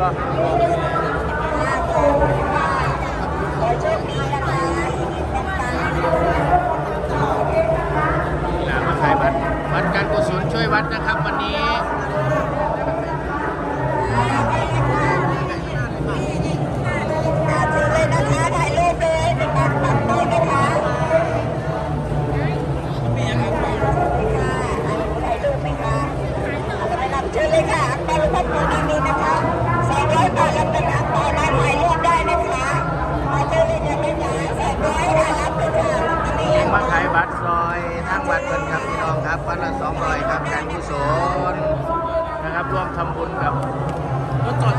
บ่ขอโชคดีนะคะปังนี่ล่ะมาขายบัตรบัตรการกุศลช่วยวัดนะครับ วันนี้ันละสองครับวันละ200ครับการกุศลนะครับร่วมทำบุญกับรถจอด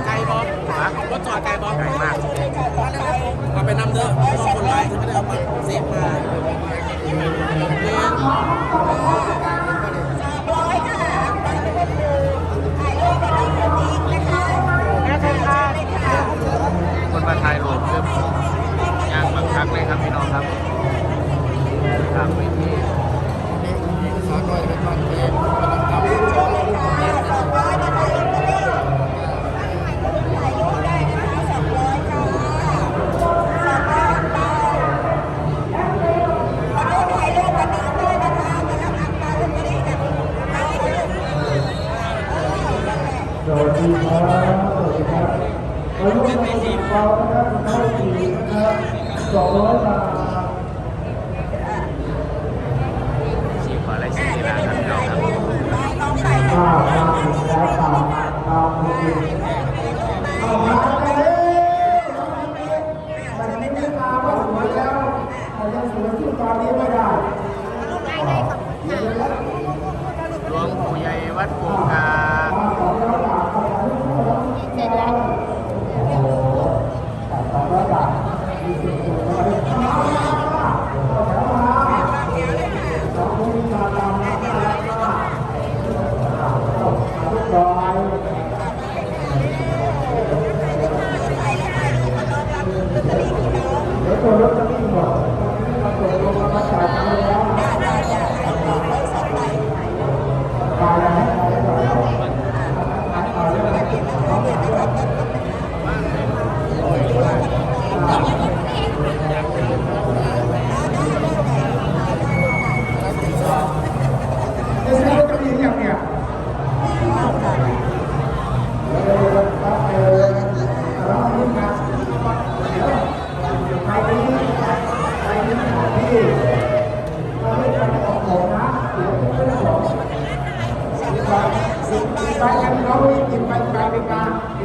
านะครับเข้าทีมนะครับสองร้อยบาทสีขออะไรสีนี่ละครับพี่น้องครับข้าวมาถึงแล้วข้าวข้าวมาถึงข้าวมาเลยแต่ไม่ได้มาว่าสวยแล้วแต่ยังสวยที่ตอนนี้ไม่ได้หลวงปู่ใหญ่วัดปูกา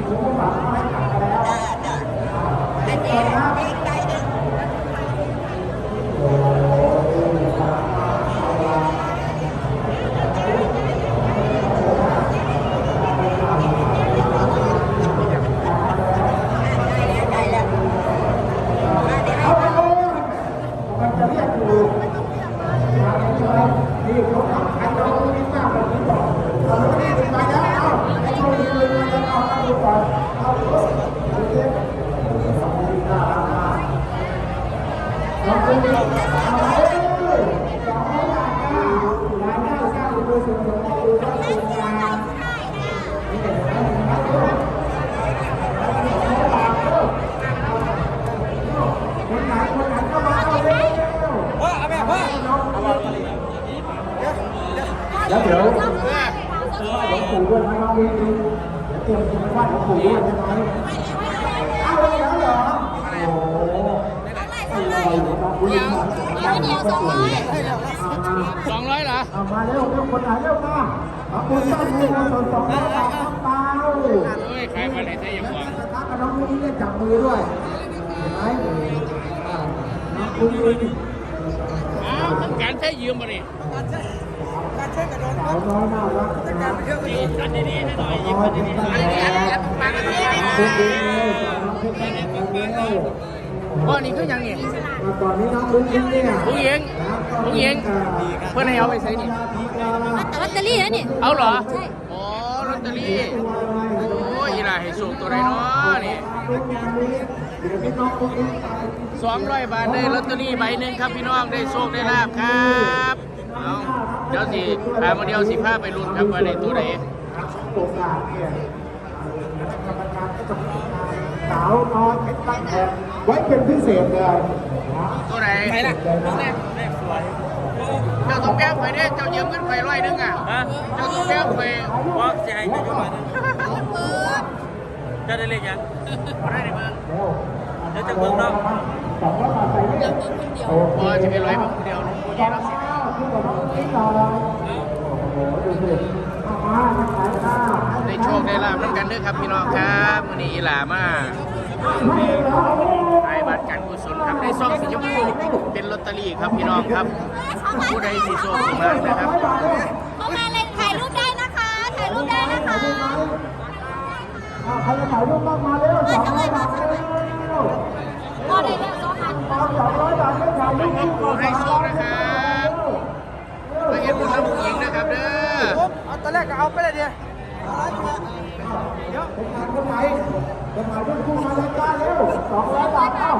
กันอีกผมก็ฝ แล้วเอาเอาดูก่อนเอาดูดูเด็กสองดีน่ารักมากลองดูเอาเลยสองร้อยบาทค่ะรายได้สร้างตัวสุดยอดคือว่าสุดงามนี่เห็นไหมเห็นไหมดูคนไหนคนไหนก็มาเอาเร็ว พ่อเอาไปพ่อ แล้วเดี๋ยวหลวงปู่ด้วยนะน้องวิน เดี๋ยวเตรียมจะไหว้หลวงปู่ด้วยใช่ไหมเอาเลยแล้วเหรอโอ้โหอะไรเนี่ยน้องวินมาเดียวสองร้อยสองร้อยเหรอเอามาเร็วเร็วคนไหนเร็วมาเอาคุณตั้งมือมาสนสองร้อยบาทน้ำเปล่าเฮ้ยขายมาเลยใช่ยังหวังทักกับน้องนเนี่ยจับมือด้วยเห็นไหมน้องวินอ้าวต้องการใช้ยืมมาดิการช่ วยกันโดนสาวน้อยน่ารักนะนี่อันนี้ๆหน่อยน้อยเป็นตั้งแต่คุณวินเลยสาวน้อยเป็นตั้งแต่เลยพ่อนี่คือยังนี่มาตอนนี้น้องลุ้นเนี่ยผู้หญิงผู้หญิงเพื่อนให้เอาไปใช้นี่แต่ลอตเตอรี่นะนี่เอาเหรอใช่อ๋อลอตเตอรี่โอ้ยอีหล่าให้สูงตัวไหนเนาะนี่สองร้อยบาทได้ลอตเตอรี่ใบหนึ่งครับพี่น้องได้โชคได้ลาบครับเอา เดี๋ยวสิพามาเดียวสิพาไปลุ้นครับว่าได้ตัวไหนโอกาสเนี่ยคณะกรรมการก็จะพิจารณาสาวน้อยเพชรตั้งแผ่นไว้เป็นพิเศษเลยนะตัวไหนไปละแรกแรกสวยเจ้าต้องแก้ไขเนี่ยเจ้ายืมเงินไฟร้อยหนึงอะฮะเจ้าต้องแก้ไขว่าจะให้เจ้ามาจะได้เลขยังบ่ได้ในเมืองเดี๋ยวจะเบิ่งเนาะสองร้อยบาทใส่ไม่ได้พอจะไปร้อยเบิ่งคนเดียวน้องผู้ใหญ่รักสิที่บอกว่าไม่ต่อโอ้โหดูสิ เอามาขายข้าวได้โชคได้ลาบน้ำกันเด้อครับพี่น้องครับมื้อนี้อีหลามาขายบัตรการกุศลครับในซองสีชมพูเป็นลอตเตอรี่ครับพี่น้องครับ ผู้ใดสิโชคสิมานะครับเข้ามาเลยถ่ายรูปได้นะคะถ่ายรูปได้นะคะเอาใครจะถ่ายรูปบ้างมาเร็วสองร้อยบาทเร็วก็ได้เรื่องสองพันเอาสองร้อยบาทไม่ถ่ายรูปให้ผู้ให้โชคนะครับมาเห็นบุญแล้วผู้หญิงนะ ครับเด้อเอาตอนแรกก็เอาไปเลยเดียวเป็นงานคนไหนเป็นงานรุ่นคู่มาเลยจ้าเร็วสองร้อยบาทเอ้า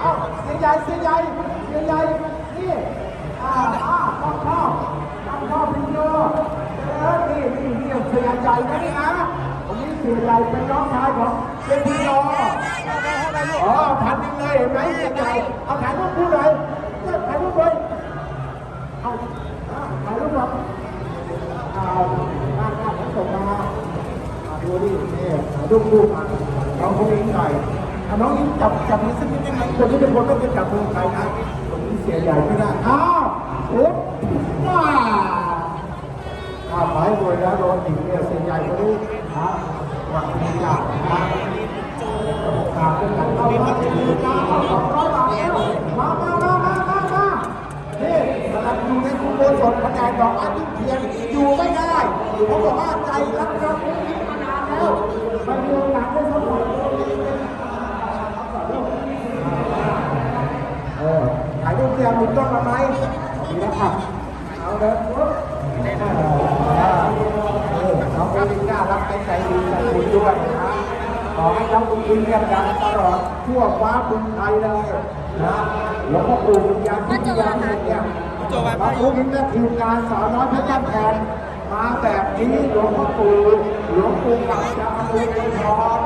เอ้าเสียใหญ่เสียใหญ่เสียใหญ่นี่อ่าอ่าต้องเข้าต้องเข้าพิโยเออนี่นี่นี่เสียใหญ่นะนี่นะผมนี่เสียใหญ่เป็นน้องชายของเป็นพิโยอ๋อพันหนึ่งเลยเห็นไหมเสียใหญ่เอาถ่ายรูปคู่หน่อยถ่ายรูปเลยเอาอ่าถ่ายรูปแบบ ดูดินี่ดูดูกันน้องคนนี้หน่อยอะน้องยิ้มจับจับนี้สักนิดได้ไหมคนที่เป็นคนไม่เคยจับมือใครนะผมนี้เสียใหญ่ไม่ได้อ้าวโอ๊ยว้าอ้าวหมายรวยแล้วโดนหญิงเนี่ยเสียใหญ่คนนี้นะหวังดีจ้ะนะตามเป็นกันเอามาดีนะเอาสองร้อยบาทแล้วมามามามามามา นี่กำลังอยู่ในคุโบสถคะแนนดอกไม้ทุกเทียนอยู่ไม่ได้เขาบอกว่าใจรักรักนี้มานานแล้วไม่มีโอกาสได้สมบูรณ์เออถ่าย ต้องมาไหมดีนะครับเอาเดินปุ๊บน้องเอลิน่ารักใจดีใจบุญด้วยนะขอให้น้องบุญเรียนดังตลอดทั่วฟ้าเมืองไทยเลยนะหลวงพ่อปู่วิญญาณวิญญาณเนี่ยโจว่ามาพูดถึงและทีมงานสาวน้อยเพชรบ้านแพงมาแบบนี้หลวงพ่อปู่หลวงปู่กับจะมาดูในทอง